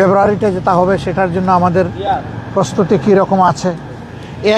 ফেব্রুয়ারিতে যেটা হবে, সেটার জন্য আমাদের প্রস্তুতি কী রকম আছে?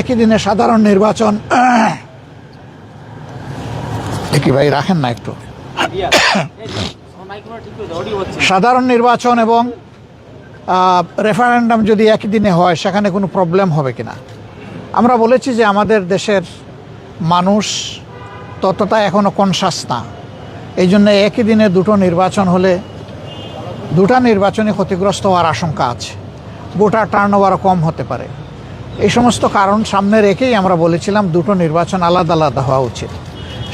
একই দিনে সাধারণ নির্বাচন। কি ভাই, রাখেন না একটু। সাধারণ নির্বাচন এবং রেফারেন্ডাম যদি একই দিনে হয়, সেখানে কোনো প্রবলেম হবে কিনা? আমরা বলেছি যে আমাদের দেশের মানুষ ততটা এখনও কনসাস না। এই জন্য একই দিনে দুটো নির্বাচন হলে দুটা নির্বাচনে ক্ষতিগ্রস্ত হওয়ার আশঙ্কা আছে। ভোটার টার্ন ওভারও কম হতে পারে। এই সমস্ত কারণ সামনে রেখেই আমরা বলেছিলাম দুটো নির্বাচন আলাদা আলাদা হওয়া উচিত।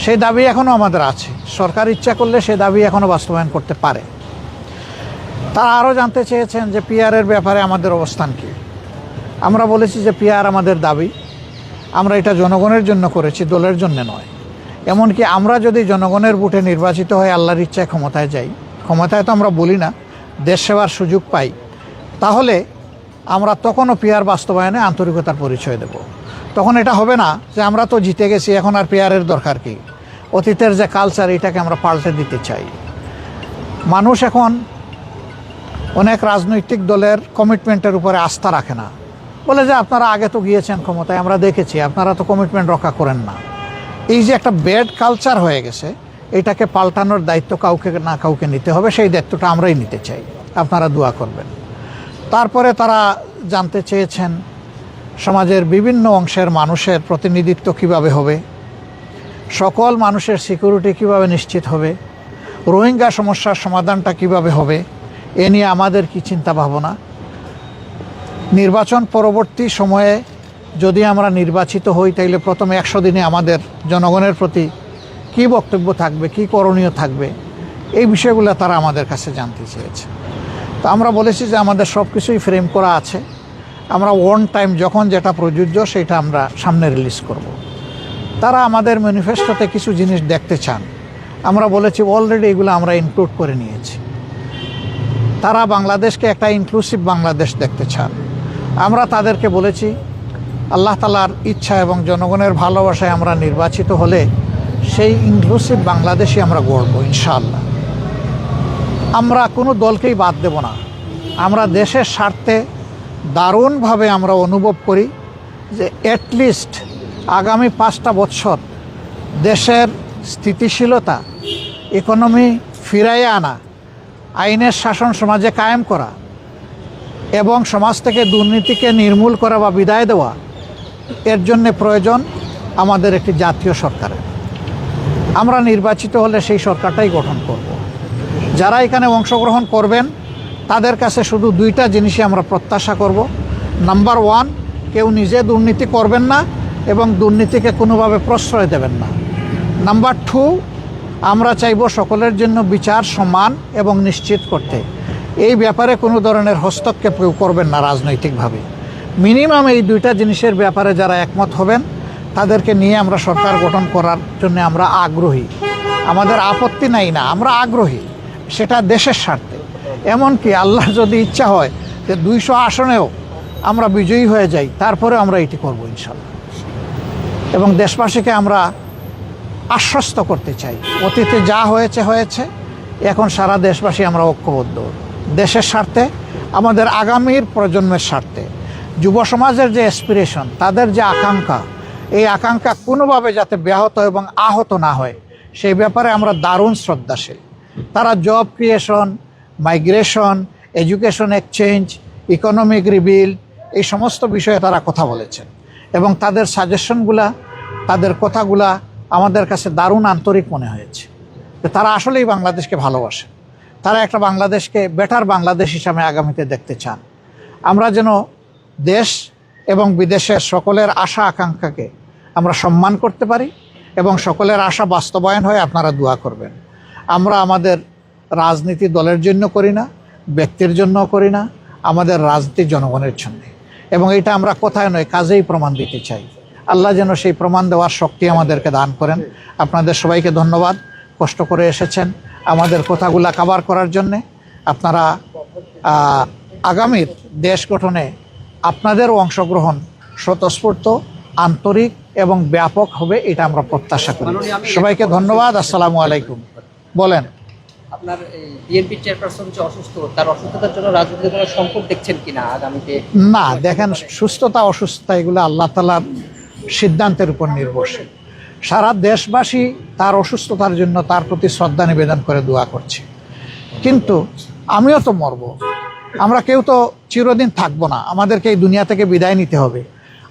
সেই দাবি এখনও আমাদের আছে। সরকার ইচ্ছা করলে সে দাবি এখনও বাস্তবায়ন করতে পারে। তারা আরও জানতে চেয়েছেন যে পিআরের ব্যাপারে আমাদের অবস্থান কী। আমরা বলেছি যে পিআর আমাদের দাবি। আমরা এটা জনগণের জন্য করেছি, দলের জন্য নয়। এমনকি আমরা যদি জনগণের বুটে নির্বাচিত হয়ে আল্লাহর ইচ্ছায় ক্ষমতায় যাই, ক্ষমতায় তো আমরা বলি না দেশ সেবার সুযোগ পাই, তাহলে আমরা তখনও পিআর বাস্তবায়নে আন্তরিকতার পরিচয় দেব। তখন এটা হবে না যে আমরা তো জিতে গেছি, এখন আর পিআরের দরকার কি? অতীতের যে কালচার এটাকে আমরা পাল্টে দিতে চাই। মানুষ এখন অনেক রাজনৈতিক দলের কমিটমেন্টের উপরে আস্থা রাখে না। বলে যে আপনারা আগে তো গিয়েছেন ক্ষমতায়, আমরা দেখেছি, আপনারা তো কমিটমেন্ট রক্ষা করেন না। এই যে একটা ব্যাড কালচার হয়ে গেছে এটাকে পাল্টানোর দায়িত্ব কাউকে না কাউকে নিতে হবে, সেই দায়িত্বটা আমরাই নিতে চাই। আপনারা দোয়া করবেন। তারপরে তারা জানতে চেয়েছেন সমাজের বিভিন্ন অংশের মানুষের প্রতিনিধিত্ব কীভাবে হবে, সকল মানুষের সিকিউরিটি কীভাবে নিশ্চিত হবে, রোহিঙ্গা সমস্যার সমাধানটা কীভাবে হবে, এ নিয়ে আমাদের কি চিন্তা ভাবনা নির্বাচন পরবর্তী সময়ে যদি আমরা নির্বাচিত হই, তাইলে প্রথম একশো দিনে আমাদের জনগণের প্রতি কি বক্তব্য থাকবে, কি করণীয় থাকবে, এই বিষয়গুলো তারা আমাদের কাছে জানতে চেয়েছে। তো আমরা বলেছি যে আমাদের সব কিছুই ফ্রেম করা আছে। আমরা ওয়ান টাইম যখন যেটা প্রযোজ্য সেটা আমরা সামনে রিলিজ করব। তারা আমাদের ম্যানিফেস্টোতে কিছু জিনিস দেখতে চান। আমরা বলেছি অলরেডি এগুলো আমরা ইনক্লুড করে নিয়েছি। তারা বাংলাদেশকে একটা ইনক্লুসিভ বাংলাদেশ দেখতে চান। আমরা তাদেরকে বলেছি, আল্লাহ তালার ইচ্ছা এবং জনগণের ভালোবাসায় আমরা নির্বাচিত হলে সেই ইনক্লুসিভ বাংলাদেশই আমরা গড়ব, ইনশাআল্লাহ। আমরা কোনো দলকেই বাদ দেব না। আমরা দেশের স্বার্থে দারুণভাবে আমরা অনুভব করি যে অ্যাটলিস্ট আগামী পাঁচটা বছর দেশের স্থিতিশীলতা ইকোনমি ফিরাইয়ে আনা, আইনের শাসন সমাজে কায়েম করা এবং সমাজ থেকে দুর্নীতিকে নির্মূল করা বা বিদায় দেওয়া, এর জন্য প্রয়োজন আমাদের একটি জাতীয় সরকারের। আমরা নির্বাচিত হলে সেই সরকারটাই গঠন করব। যারা এখানে অংশগ্রহণ করবেন, তাদের কাছে শুধু দুইটা জিনিসই আমরা প্রত্যাশা করব। নাম্বার ওয়ান কেউ নিজে দুর্নীতি করবেন না এবং দুর্নীতিকে কোনোভাবে প্রশ্রয় দেবেন না। নাম্বার টু আমরা চাইব সকলের জন্য বিচার সমান এবং নিশ্চিত করতে। এই ব্যাপারে কোনো ধরনের হস্তক্ষেপ কেউ করবেন না রাজনৈতিকভাবে। মিনিমাম এই দুইটা জিনিসের ব্যাপারে যারা একমত হবেন তাদেরকে নিয়ে আমরা সরকার গঠন করার জন্য আমরা আগ্রহী। আমাদের আপত্তি নাই না, আমরা আগ্রহী। সেটা দেশের স্বার্থে। এমনকি আল্লাহ যদি ইচ্ছা হয় যে দুইশো আসনেও আমরা বিজয়ী হয়ে যাই, তারপরে আমরা এটি করব ইনশাল্লাহ। এবং দেশবাসীকে আমরা আশ্বস্ত করতে চাই। অতীতে যা হয়েছে হয়েছে। এখন সারা দেশবাসী আমরা ঐক্যবদ্ধ। দেশের স্বার্থে, আমাদের আগামীর প্রজন্মের স্বার্থে। যুব সমাজের যে অ্যাসপিরেশন তাদের যে আকাঙ্ক্ষা এই আকাঙ্ক্ষা কোনোভাবে যাতে ব্যাহত এবং আহত না হয়, সেই ব্যাপারে আমরা দারুণ শ্রদ্ধাশীল। তারা job creation migration education exchange economic rebuild এই সমস্ত বিষয়ে তারা কথা বলেছেন। এবং তাদের সাজেশনগুলা তাদের কথাগুলা আমাদের কাছে দারুণ আন্তরিক মনে হয়েছে। তারা আসলেই বাংলাদেশকে ভালোবাসে তারা একটা বাংলাদেশকে বেটার বাংলাদেশ হিসাবে আগামীতে দেখতে চান। আমরা যেন দেশ এবং বিদেশের সকলের আশা আকাঙ্ক্ষাকে আমরা সম্মান করতে পারি এবং সকলের আশা বাস্তবায়ন হয় আপনারা দোয়া করবেন। আমরা আমাদের রাজনীতি দলের জন্য করি না, ব্যক্তির জন্য করি না, আমাদের রাজনীতি জনগণের জন্য। এবং এটা আমরা কোথায় নয়, কাজেই প্রমাণ দিতে চাই। আল্লাহ যেন সেই প্রমাণ দেওয়ার শক্তি আমাদেরকে দান করেন। আপনাদের সবাইকে ধন্যবাদ, কষ্ট করে এসেছেন আমাদের কথাগুলা কাবার করার জন্যে। আপনারা আগামীর দেশ গঠনে আপনাদেরও অংশগ্রহণ স্বতঃস্ফূর্ত, আন্তরিক এবং ব্যাপক হবে এটা আমরা প্রত্যাশা করি। সবাইকে ধন্যবাদ আসসালামু আলাইকুম। বলেন। আপনার বিএনপি চেয়ারপারসন যে অসুস্থ তার অসুস্থতার জন্য রাজনৈতিক কোনো সংকট দেখছেন কিনা আগামীতে? না দেখেন সুস্থতা অসুস্থতা এগুলো আল্লাহ তালার সিদ্ধান্তের উপর নির্ভরশীল। সারা দেশবাসী তার অসুস্থতার জন্য তার প্রতি শ্রদ্ধা নিবেদন করে দোয়া করছে। কিন্তু আমিও তো মরব। আমরা কেউ তো চিরদিন থাকব না। আমাদেরকে এই দুনিয়া থেকে বিদায় নিতে হবে।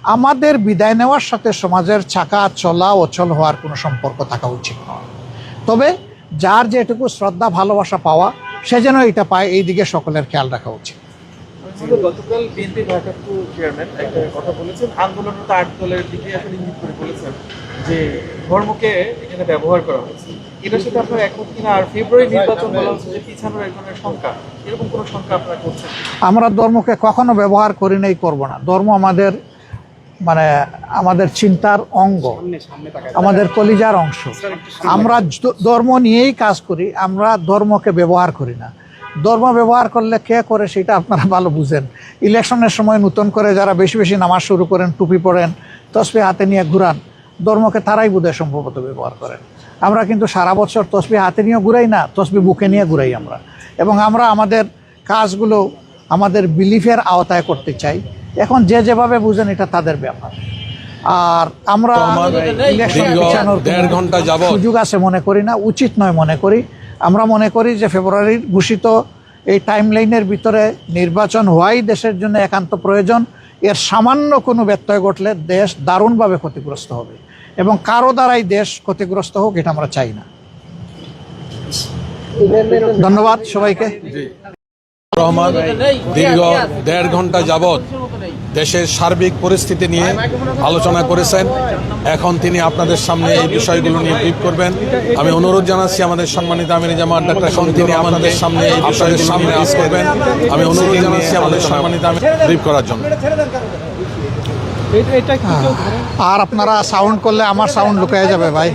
আমাদের বিদায় নেওয়ার সাথে সমাজের চাকা চলা অচল হওয়ার কোনো সম্পর্ক থাকা উচিত নয়। তবে যার যেটুকু শ্রদ্ধা ভালোবাসা পাওয়া সে যেন এটা পায় এই দিকে সকলের খেয়াল রাখা উচিত। গতকাল বিএনপি ভারপ্রাপ্ত চেয়ারম্যান একটা কথা বলেছেন। আন্দোলনরত আট দলের দিকে আসলে ইঙ্গিত করে বলেছেন যে ধর্মকে এখানে ব্যবহার করা হয়েছে এটার সাথে আপনার একমত কিনা? আর ফেব্রুয়ারি নির্বাচন বলা হচ্ছে যে পিছানোর এক ধরনের শঙ্কা। এরকম কোনো শঙ্কা আপনারা করছেন আমরা ধর্মকে কখনো ব্যবহার করি নাই করব না। ধর্ম আমাদের মানে আমাদের চিন্তার অঙ্গ, আমাদের কলিজার অংশ। আমরা ধর্ম নিয়েই কাজ করি, আমরা ধর্মকে ব্যবহার করি না। ধর্ম ব্যবহার করলে কে করে সেটা আপনারা ভালো বুঝেন। ইলেকশনের সময় নতুন করে যারা বেশি বেশি নামাজ শুরু করেন, টুপি পরেন তসবি হাতে নিয়ে ঘুরান, ধর্মকে তারাই বোধহয় সম্ভবত ব্যবহার করেন। আমরা কিন্তু সারা বছর তসবি হাতে নিয়ে ঘুরাই না তসবি বুকে নিয়ে ঘুরাই আমরা। এবং আমরা আমাদের কাজগুলো আমাদের বিলিফের আওতায় করতে চাই। এখন যে যেভাবে বুঝেন এটা তাদের ব্যাপার। আর আমরা দেড় ঘণ্টা সুযোগ আছে মনে করি না উচিত নয় মনে করি। আমরা মনে করি যে ফেব্রুয়ারির ঘোষিত এই টাইম লাইনের ভিতরে নির্বাচন হওয়াই দেশের জন্য একান্ত প্রয়োজন। এর সামান্য কোনো ব্যত্যয় ঘটলে দেশ দারুণভাবে ক্ষতিগ্রস্ত হবে এবং কারও দ্বারাই দেশ ক্ষতিগ্রস্ত হোক এটা আমরা চাই না। ধন্যবাদ সবাইকে। রহমান দীর্ঘ দেড় ঘণ্টা যাবৎ দেশের সার্বিক পরিস্থিতি নিয়ে আলোচনা করেছেন। এখন তিনি আপনাদের সামনে এই বিষয়গুলো নিয়ে ব্রিফ করবেন। আমি অনুরোধ জানাচ্ছি আমাদের সম্মানিত আমির জামাত ডাক্তার এখন তিনি আমাদের সামনে এই বিষয়ের সামনে আস করবেন। আমি অনুরোধ জানাচ্ছি আমাদের সম্মানিত আমির ব্রিফ করার জন্য। আর আপনারা সাউন্ড করলে আমার সাউন্ড লুকিয়ে যাবে ভাই।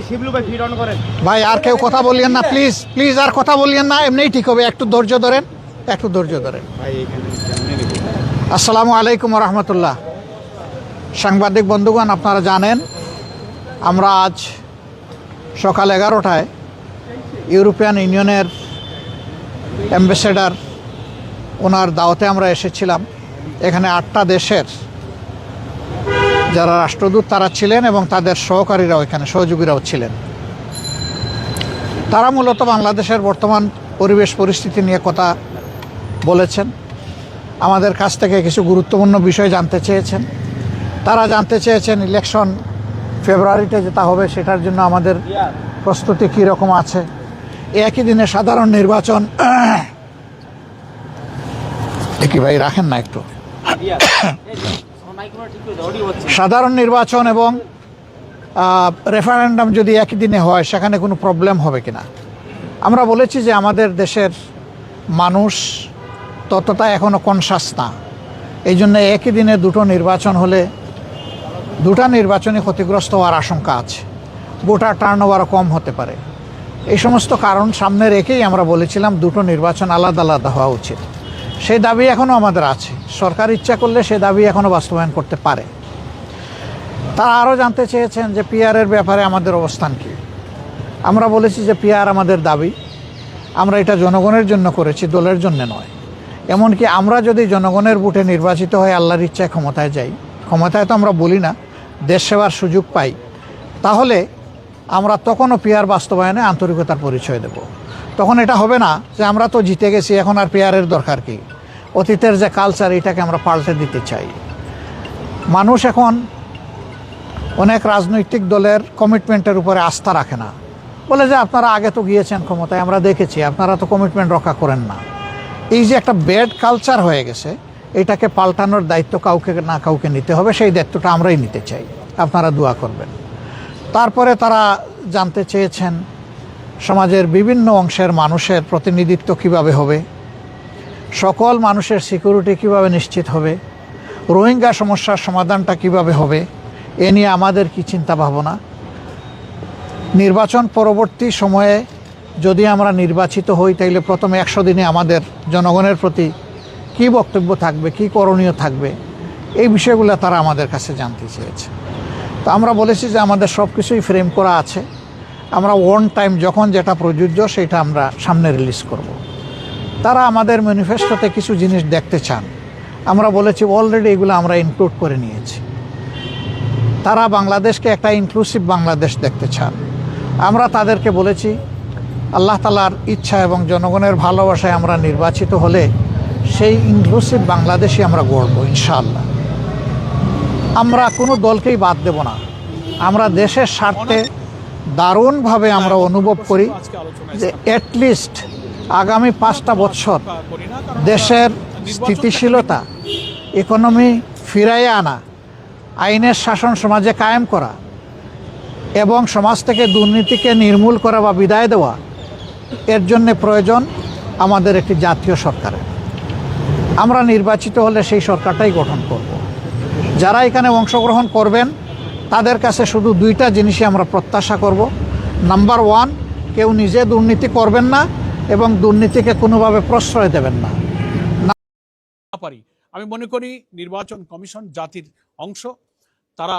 ভাই আর কেউ কথা বলিয়েন না প্লিজ প্লিজ আর কথা বলিয়েন না এমনিই ঠিক হবে একটু ধৈর্য ধরেন। একটু ধৈর্য ধরেন। আসসালামু আলাইকুম রহমতুল্লাহ সাংবাদিক বন্ধুগণ আপনারা জানেন আমরা আজ সকাল এগারোটায় ইউরোপিয়ান ইউনিয়নের অ্যাম্বাসেডার ওনার দাওয়াতে আমরা এসেছিলাম। এখানে আটটা দেশের যারা রাষ্ট্রদূত তারা ছিলেন এবং তাদের সহকারীরাও এখানে সহযোগীরাও ছিলেন। তারা মূলত বাংলাদেশের বর্তমান পরিবেশ পরিস্থিতি নিয়ে কথা বলেছেন, আমাদের কাছ থেকে কিছু গুরুত্বপূর্ণ বিষয় জানতে চেয়েছেন। তারা জানতে চেয়েছেন ইলেকশন ফেব্রুয়ারিতে যেটা হবে, সেটার জন্য আমাদের প্রস্তুতি কী রকম আছে একই দিনে সাধারণ নির্বাচন। এ কি ভাই, রাখেন না একটু। সাধারণ নির্বাচন এবং রেফারেন্ডাম যদি একই দিনে হয়, সেখানে কোনো প্রবলেম হবে কিনা? আমরা বলেছি যে আমাদের দেশের মানুষ ততটা এখনও কনসাস না। এই জন্য একই দিনে দুটো নির্বাচন হলে দুটা নির্বাচনে ক্ষতিগ্রস্ত হওয়ার আশঙ্কা আছে। ভোটার টার্ন কম হতে পারে। এই সমস্ত কারণ সামনে রেখেই আমরা বলেছিলাম দুটো নির্বাচন আলাদা আলাদা হওয়া উচিত। সেই দাবি এখনও আমাদের আছে। সরকার ইচ্ছা করলে সে দাবি এখনও বাস্তবায়ন করতে পারে। তারা আরও জানতে চেয়েছেন যে পিআরের ব্যাপারে আমাদের অবস্থান কী। আমরা বলেছি যে পিআর আমাদের দাবি। আমরা এটা জনগণের জন্য করেছি, দলের জন্য নয়। এমনকি আমরা যদি জনগণের বুটে নির্বাচিত হয়ে আল্লাহর ইচ্ছায় ক্ষমতায় যাই, ক্ষমতায় তো আমরা বলি না, দেশ সেবার সুযোগ পাই, তাহলে আমরা তখনও পিআর বাস্তবায়নে আন্তরিকতার পরিচয় দেব। তখন এটা হবে না যে আমরা তো জিতে গেছি, এখন আর পিআরের দরকার কি? অতীতের যে কালচার এটাকে আমরা পাল্টে দিতে চাই। মানুষ এখন অনেক রাজনৈতিক দলের কমিটমেন্টের উপরে আস্থা রাখে না। বলে যে আপনারা আগে তো গিয়েছেন ক্ষমতায়, আমরা দেখেছি, আপনারা তো কমিটমেন্ট রক্ষা করেন না। এই যে একটা ব্যাড কালচার হয়ে গেছে, এটাকে পাল্টানোর দায়িত্ব কাউকে না কাউকে নিতে হবে, সেই দায়িত্বটা আমরাই নিতে চাই। আপনারা দোয়া করবেন। তারপরে তারা জানতে চেয়েছেন সমাজের বিভিন্ন অংশের মানুষের প্রতিনিধিত্ব কীভাবে হবে, সকল মানুষের সিকিউরিটি কীভাবে নিশ্চিত হবে, রোহিঙ্গা সমস্যার সমাধানটা কীভাবে হবে, এ নিয়ে আমাদের কি চিন্তা ভাবনা নির্বাচন পরবর্তী সময়ে যদি আমরা নির্বাচিত হই, তাইলে প্রথমে একশো দিনে আমাদের জনগণের প্রতি কি বক্তব্য থাকবে, কি করণীয় থাকবে, এই বিষয়গুলো তারা আমাদের কাছে জানতে চেয়েছে। তো আমরা বলেছি যে আমাদের সব কিছুই ফ্রেম করা আছে। আমরা ওয়ান টাইম যখন যেটা প্রযোজ্য, সেটা আমরা সামনে রিলিজ করব। তারা আমাদের ম্যানিফেস্টোতে কিছু জিনিস দেখতে চান। আমরা বলেছি অলরেডি এগুলো আমরা ইনক্লুড করে নিয়েছি। তারা বাংলাদেশকে একটা ইনক্লুসিভ বাংলাদেশ দেখতে চান। আমরা তাদেরকে বলেছি আল্লাহ তালার ইচ্ছা এবং জনগণের ভালোবাসায় আমরা নির্বাচিত হলে সেই ইনক্লুসিভ বাংলাদেশই আমরা গড়ব, ইনশাআল্লাহ। আমরা কোনো দলকেই বাদ দেব না। আমরা দেশের স্বার্থে দারুণভাবে আমরা অনুভব করি যে অ্যাটলিস্ট আগামী পাঁচটা বছর দেশের স্থিতিশীলতা ইকোনমি ফিরাইয়ে আনা, আইনের শাসন সমাজে কায়েম করা এবং সমাজ থেকে দুর্নীতিকে নির্মূল করা বা বিদায় দেওয়া এর জন্য প্রয়োজন আমাদের একটি জাতীয় সরকারের। আমরা নির্বাচিত হলে সেই সরকারটাই গঠন করব। যারা এখানে অংশগ্রহণ করবেন, তাদের কাছে শুধু দুইটা জিনিসই আমরা প্রত্যাশা করব। নাম্বার ওয়ান, কেউ নিজে দুর্নীতি করবেন না এবং দুর্নীতিকে কোনোভাবে প্রশ্রয় দেবেন না। পারি। আমি মনে করি নির্বাচন কমিশন জাতির অংশ। তারা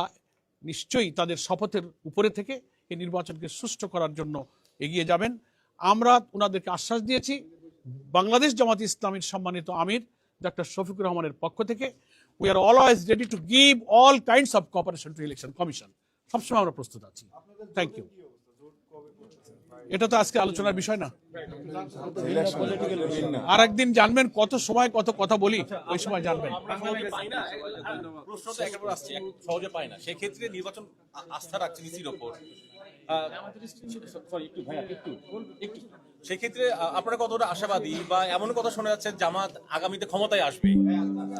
নিশ্চয়ই তাদের শপথের উপরে থেকে এই নির্বাচনকে সুষ্ঠু করার জন্য এগিয়ে যাবেন। আমরা ওনাদেরকে আশ্বাস দিয়েছি। বাংলাদেশ জামাত ইসলামীর সম্মানিত আমির ডক্টর শফিকুর রহমানের পক্ষ থেকে। We are always ready to give all kinds of cooperation to election commission সবসময় আমরা প্রস্তুত আছি। থ্যাংক ইউ এটা তো আজকে আলোচনার বিষয় না। আর একদিন জানবেন কত সময় কত কথা বলি, ওই সময় জানবেন। সেক্ষেত্রে নির্বাচন আস্থা রাখছে নিচির ওপর। সরি একটু ভাইয়া একটু একটু সেক্ষেত্রে আপনারা কতটা আশাবাদী বা এমন কথা শোনা যাচ্ছে জামাত আগামীতে ক্ষমতায় আসবে?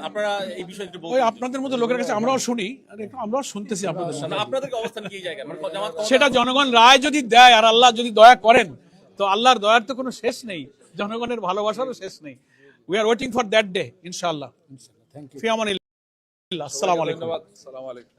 আপনারা এই বিষয়ে একটু ওই আপনাদের মতো লোকের কাছে আমরাও শুনি একটু আমরাও শুনতেছি আপনাদের না, সাথে আপনাদের অবস্থান কি এই জায়গায়? মানে সেটা জনগণ রায় যদি দেয় আর আল্লাহ যদি দয়া করেন তো আল্লাহর দয়ার তো কোনো শেষ নেই। জনগণের ভালোবাসারও শেষ নেই। We are waiting for that day ইনশাআল্লাহ। থ্যাংক ইউ ফিয়ামান আসসালামু আলাইকুম। ধন্যবাদ। সালাম আলাইকুম।